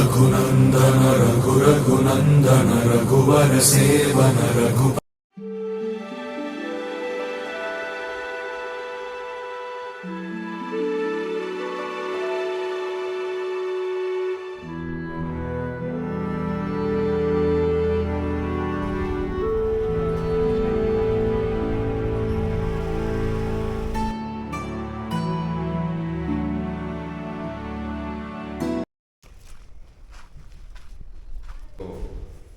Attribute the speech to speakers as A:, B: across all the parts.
A: రఘునందన రఘు రఘునందన రఘువర సేవన రఘుప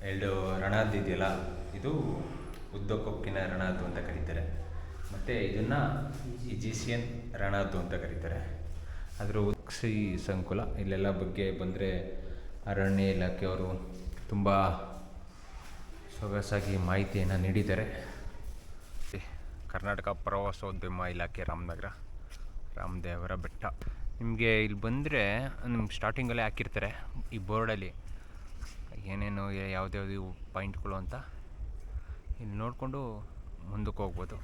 B: ಎರಡು ರಣಾದ್ ಇದೆಯಲ್ಲ, ಇದು ಉದ್ದ ಕೊಕ್ಕಿನ ರಣಹದ್ದು ಅಂತ ಕರೀತಾರೆ. ಮತ್ತು ಇದನ್ನು ಈಜಿಸಿಯನ್ ರಣದ್ದು ಅಂತ ಕರೀತಾರೆ. ಅದರ ಉತ್ಸಿ ಸಂಕುಲ ಇಲ್ಲೆಲ್ಲ ಬಗ್ಗೆ ಬಂದರೆ ಅರಣ್ಯ ಇಲಾಖೆಯವರು ತುಂಬ ಸೊಗಸಾಗಿ ಮಾಹಿತಿಯನ್ನು ನೀಡಿದ್ದಾರೆ. ಕರ್ನಾಟಕ ಪ್ರವಾಸೋದ್ಯಮ ಇಲಾಖೆ ರಾಮನಗರ, ರಾಮದೇವರ ಬೆಟ್ಟ. ನಿಮಗೆ ಇಲ್ಲಿ ಬಂದರೆ, ನಿಮ್ಗೆ ಸ್ಟಾರ್ಟಿಂಗಲ್ಲೇ ಹಾಕಿರ್ತಾರೆ, ಈ ಬೋರ್ಡಲ್ಲಿ ಏನೇನು ಯಾವ್ದ್ಯಾವ್ದು ಪಾಯಿಂಟ್ಗಳು ಅಂತ ಇಲ್ಲಿ ನೋಡಿಕೊಂಡು ಮುಂದಕ್ಕೆ ಹೋಗ್ಬೋದು.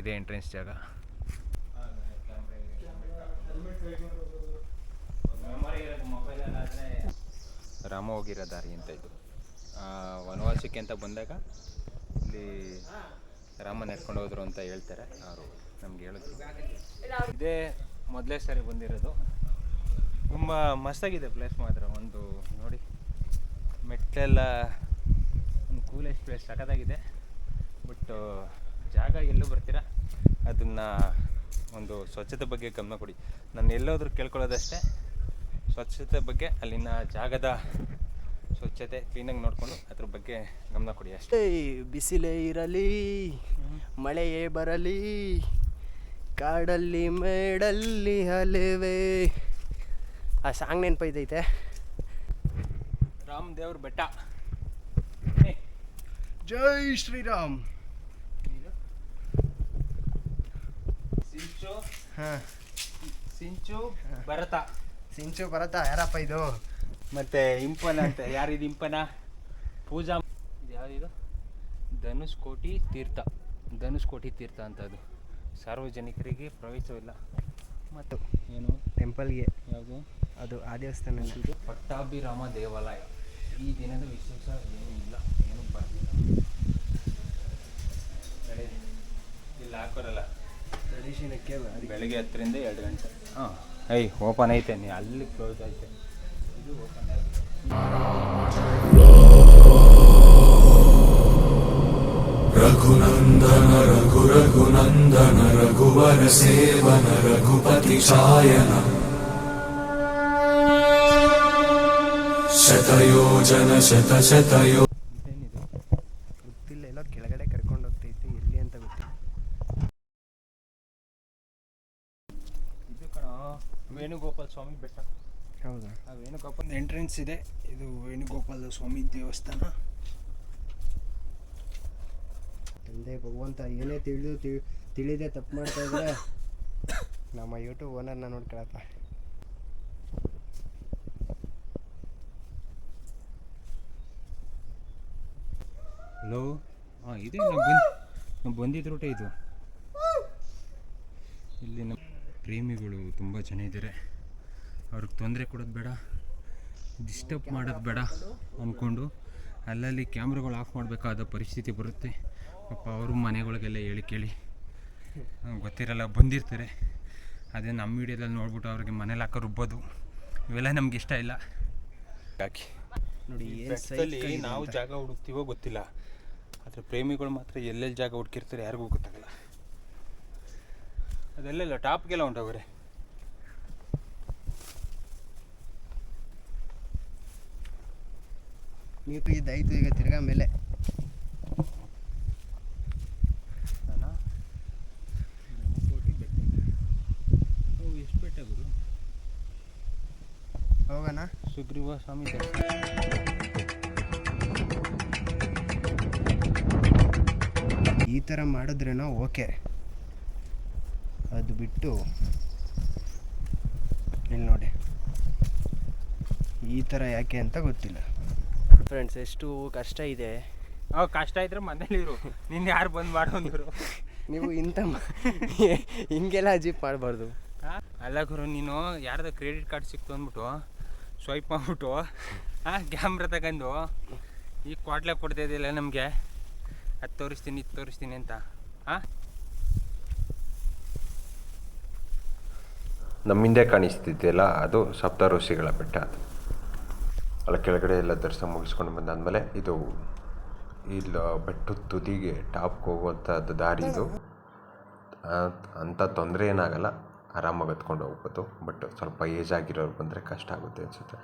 B: ಇದೇ ಎಂಟ್ರೆನ್ಸ್ ಜಾಗ. ರಾಮ ಹೋಗಿರೋ ದಾರಿ ಅಂತ ಇದು. ವನವಾಸಕ್ಕೆ ಅಂತ ಬಂದಾಗ ಇಲ್ಲಿ ರಾಮ ನಡ್ಕೊಂಡು ಹೋದ್ರು ಅಂತ ಹೇಳ್ತಾರೆ ಅವರು ನಮ್ಗೆ ಹೇಳಿದ್ರು ಇದೇ ಮೊದಲೇ ಸಾರಿ ಬಂದಿರೋದು. ತುಂಬ ಮಸ್ತಾಗಿದೆ ಪ್ಲೇಸ್ ಮಾತ್ರ. ಒಂದು ನೋಡಿ. ಮೆಟ್ಲೆಲ್ಲ ಒಂದು ಕೂಲೆಸ್ಟ್ ಪ್ಲೇಸ್ ಸಖತ್ತಾಗಿದೆ. ಬಟ್ ಜಾಗ ಎಲ್ಲೂ ಬರ್ತೀರಾ? ಅದನ್ನು ಒಂದು ಸ್ವಚ್ಛತೆ ಬಗ್ಗೆ ಗಮನ ಕೊಡಿ. ನಾನು ಎಲ್ಲೋದ್ರೂ ಕೇಳ್ಕೊಳ್ಳೋದಷ್ಟೇ. ಸ್ವಚ್ಛತೆ ಬಗ್ಗೆ ಅಲ್ಲಿನ ಜಾಗದ ಸ್ವಚ್ಛತೆ ಕ್ಲೀನಾಗಿ ನೋಡಿಕೊಂಡು ಅದ್ರ ಬಗ್ಗೆ ಗಮನ ಕೊಡಿ ಅಷ್ಟೇ.
C: ಬಿಸಿಲೇ ಇರಲಿ ಮಳೆಯೇ ಬರಲಿ ಕಾಡಲ್ಲಿ ಮೇಡಲ್ಲಿ ಹಲವೇ. ಆ ಸಾಂಗ್ ನೆನಪೈತೈತೆ?
B: ದೇವ್ರ ಬೆಟ್ಟ.
C: ಜೈ ಶ್ರೀರಾಮ್.
B: ಸಿಂಚು?
C: ಹಾಂ.
B: ಸಿಂಚು ಭರತ.
C: ಸಿಂಚು ಭರತ ಯಾರಪ್ಪ ಇದು?
B: ಮತ್ತೆ ಇಂಪನ ಅಂತ ಯಾರಿದು ಇಂಪನ? ಪೂಜಾ ಯಾರಿದು? ಧನುಷ್ಕೋಟಿ ಧನುಷ್ ಕೋಟಿ ತೀರ್ಥ. ಧನುಷ್ ಕೋಟಿ ತೀರ್ಥ ಅಂತ ಅದು. ಸಾರ್ವಜನಿಕರಿಗೆ ಪ್ರವೇಶವಿಲ್ಲ. ಮತ್ತು ಏನು?
C: ಟೆಂಪಲ್ಗೆ.
B: ಯಾವುದು?
C: ಅದು ಆ ದೇವಸ್ಥಾನ
B: ಪಟ್ಟಾಭಿರಾಮ ದೇವಾಲಯ. ಈ ದಿನದ ವಿಶೇಷ ಏನೂ ಇಲ್ಲ ಏನೂ ಬರ್ತಿಲ್ಲ ಇಲ್ಲ ಇಲ್ಲಿ ಹಾಕೋರಲ್ಲ
C: ರಿಲೇಷನಕ್ಕೆ
B: ಬೆಳಗ್ಗೆ ಹತ್ತರಿಂದ ಎರಡು ಗಂಟೆ. ಹಾಂ. ಐ ಓಪನ್ ಐತೆ ನೀ ಅಲ್ಲಿ ಕ್ಲೋಸ್ ಐತೆ. ಇದು ಓಪನ್
A: ರಘುನಂದನ ರಘು ರಘುನಂದನ ರಘುವರ ಸೇವನ ರಘುಪತಿ ಶಾಯನ ಶತಯೋಜನ ಶತ
B: ಶತಯೋ
C: ಗೊತ್ತಿಲ್ಲ ಎಲ್ಲ ಕೆಳಗಡೆ ಕರ್ಕೊಂಡು ಹೋಗ್ತೈತಿ ಎಲ್ಲಿ ಅಂತ ಗೊತ್ತು
B: ಇದು ವೇಣುಗೋಪಾಲ ಸ್ವಾಮಿ ಬೆಟ್ಟ.
C: ಹೌದಾ?
B: ಆ ವೇಣುಗೋಪಾಲ
C: ಎಂಟ್ರೆನ್ಸ್ ಇದೆ. ಇದು ವೇಣುಗೋಪಾಲ ಸ್ವಾಮಿ ದೇವಸ್ಥಾನ. ತಂದೆ ಭಗವಂತ ಏನೇ ತಿಳಿದು ತಿಳಿದೇ ತಪ್ಪು ಮಾಡ್ತಾ ಇದ್ರೆ ನಮ್ಮ ಯೂಟ್ಯೂಬ್ ಓನರ್ನ ನೋಡ್ಕೊಳಪ್ಪ.
B: ಹಲೋ ಹಾಂ ಇದೆ. ನಾವು ಬಂದು ನಾವು ಬಂದಿದ್ದ ರೂಟೇ ಇದು. ಇಲ್ಲಿ ನಮ್ಮ ಪ್ರೇಮಿಗಳು ತುಂಬ ಜನ ಇದ್ದಾರೆ ಅವ್ರಿಗೆ ತೊಂದರೆ ಕೊಡೋದು ಬೇಡ. ಡಿಸ್ಟರ್ಬ್ ಮಾಡೋದು ಬೇಡ ಅಂದ್ಕೊಂಡು ಅಲ್ಲಲ್ಲಿ ಕ್ಯಾಮ್ರಾಗಳು ಆಫ್ ಮಾಡಬೇಕಾದ ಪರಿಸ್ಥಿತಿ ಬರುತ್ತೆ. ಪಾಪ ಅವರು ಮನೆಗಳಿಗೆಲ್ಲ ಹೇಳಿ ಕೇಳಿ. ಗೊತ್ತಿರಲ್ಲ ಬಂದಿರ್ತಾರೆ. ಅದೇ ನಮ್ಮ ವಿಡಿಯೋದಲ್ಲಿ ನೋಡ್ಬಿಟ್ಟು ಅವ್ರಿಗೆ ಮನೇಲಿ ಹಾಕೋ ರುಬ್ಬೋದು. ಇವೆಲ್ಲ ನಮ್ಗೆ ಇಷ್ಟ ಇಲ್ಲ. ಹಾಕಿ
C: ನೋಡಿ
B: ಬೆಟ್ಟದಲ್ಲಿ ನಾವು ಜಾಗ ಹುಡುಕ್ತೀವೋ ಗೊತ್ತಿಲ್ಲ. ಆದರೆ ಪ್ರೇಮಿಗಳು ಮಾತ್ರ ಎಲ್ಲೆಲ್ಲಿ ಜಾಗ ಹುಡುಕಿರ್ತಾರೆ ಯಾರಿಗೂ ಗೊತ್ತಾಗಲ್ಲ. ಅದೆಲ್ಲೆಲ್ಲ ಟಾಪ್ಗೆಲ್ಲ ಹೊಂಟವ್ರೆ
C: ನೀವು ಇದಾಯ್ತು ಈಗ ತಿರ್ಗಾ ಮೇಲೆ.
B: ಎಷ್ಟು ಬೆಟ್ಟ ಗುರು?
C: ಹೋಗೋಣ.
B: ಸುಗ್ರೀವ ಸ್ವಾಮಿ
C: ಈ ಥರ ಮಾಡಿದ್ರೇನೋ ಓಕೆ. ಅದು ಬಿಟ್ಟು ಇಲ್ಲಿ ನೋಡಿ. ಈ ಥರ ಯಾಕೆ ಅಂತ ಗೊತ್ತಿಲ್ಲ. ಫ್ರೆಂಡ್ಸ್ ಎಷ್ಟು ಕಷ್ಟ ಇದೆ.
B: ಅವ್ ಕಷ್ಟ ಇದ್ರೆ ಮನೇಲಿರು ನಿನ್ನ ಯಾರು ಬಂದು ಮಾಡೋಂದ್ರು
C: ನೀವು ಇಂಥ ಹಿಂಗೆಲ್ಲ ಅಜೀಪ್ ಮಾಡಬಾರ್ದು.
B: ಅಲ್ಲ ಗುರು ನೀನು ಯಾರ್ದು ಕ್ರೆಡಿಟ್ ಕಾರ್ಡ್ ಸಿಕ್ತು ಅಂದ್ಬಿಟ್ಟು ಸ್ವೈಪ್ ಮಾಡ್ಬಿಟ್ಟು ಹಾ ಕ್ಯಾಮ್ರಾ ತಗೊಂಡು, ಈ ಕ್ವಾಟ್ಲೆ ಕೊಡ್ತಾ ಇದೆಯಲ್ಲ ನಮಗೆ. ಅದು ತೋರಿಸ್ತೀನಿ, ಇದು ತೋರಿಸ್ತೀನಿ ಅಂತ. ಹಾಂ
D: ನಮ್ಮಿಂದೆ ಕಾಣಿಸ್ತಿದೆಯಲ್ಲ, ಅದು ಸಪ್ತಋಷಿಗಳ ಬೆಟ್ಟ ಅಲ್ಲ, ಕೆಳಗಡೆ ಎಲ್ಲ ದರ್ಶನ ಮುಗಿಸ್ಕೊಂಡು ಬಂದಾದಮೇಲೆ ಇದು, ಇಲ್ಲ ಬೆಟ್ಟದ ತುದಿಗೆ ಟಾಪ್ಗೆ ಹೋಗುವಂಥದ್ದು ದಾರಿ ಇದು. ಅಂಥ ತೊಂದರೆ ಏನಾಗಲ್ಲ. ಆರಾಮಾಗಿ ಹತ್ಕೊಂಡು ಹೋಗ್ಬೋದು. ಬಟ್ ಸ್ವಲ್ಪ ಏಜ್ ಆಗಿರೋರು ಬಂದರೆ ಕಷ್ಟ ಆಗುತ್ತೆ ಅನಿಸುತ್ತೆ.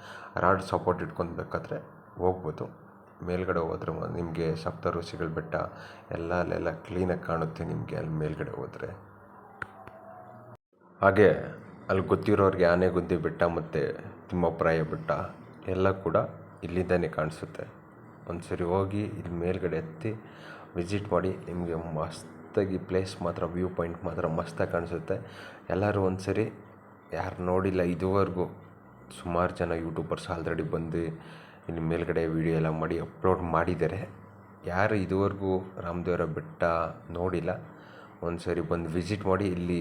D: ರಾಡ್ ಸಪೋರ್ಟ್ ಇಟ್ಕೊಂಡು ಬೇಕಾದ್ರೆ ಹೋಗ್ಬೋದು. ಮೇಲ್ಗಡೆ ಹೋದ್ರೆ ನಿಮಗೆ ಸಪ್ತ ಋಷಿಗಳ ಬೆಟ್ಟ ಎಲ್ಲ ಅಲ್ಲೆಲ್ಲ ಕ್ಲೀನಾಗಿ ಕಾಣುತ್ತೆ ನಿಮಗೆ ಅಲ್ಲಿ ಮೇಲ್ಗಡೆ ಹೋದರೆ. ಹಾಗೆ ಅಲ್ಲಿ ಗೊತ್ತಿರೋರಿಗೆ ಆನೆಗುಂದಿ ಬೆಟ್ಟ ಮತ್ತು ತಿಮ್ಮಪ್ರಾಯ ಬೆಟ್ಟ ಎಲ್ಲ ಕೂಡ ಇಲ್ಲಿಂದನೇ ಕಾಣಿಸುತ್ತೆ. ಒಂದು ಸರಿ ಹೋಗಿ ಇಲ್ಲಿ ಮೇಲ್ಗಡೆ ಎತ್ತಿ ವಿಸಿಟ್ ಮಾಡಿ ನಿಮಗೆ ಮಸ್ತಾಗಿ ಪ್ಲೇಸ್ ಮಾತ್ರ ವ್ಯೂ ಪಾಯಿಂಟ್ ಮಾತ್ರ ಮಸ್ತಾಗಿ ಕಾಣಿಸುತ್ತೆ. ಎಲ್ಲರೂ ಒಂದು ಸರಿ ಯಾರು ನೋಡಿಲ್ಲ ಇದುವರೆಗೂ, ಸುಮಾರು ಜನ ಯೂಟ್ಯೂಬರ್ಸ್ ಆಲ್ರೆಡಿ ಬಂದು ಇಲ್ಲಿ ಮೇಲ್ಗಡೆ ವೀಡಿಯೋ ಎಲ್ಲ ಮಾಡಿ ಅಪ್ಲೋಡ್ ಮಾಡಿದ್ದಾರೆ. ಯಾರು ಇದುವರೆಗೂ ರಾಮದೇವರ ಬೆಟ್ಟ ನೋಡಿಲ್ಲ ಒಂದು ಸರಿ ಬಂದು ವಿಸಿಟ್ ಮಾಡಿ ಇಲ್ಲಿ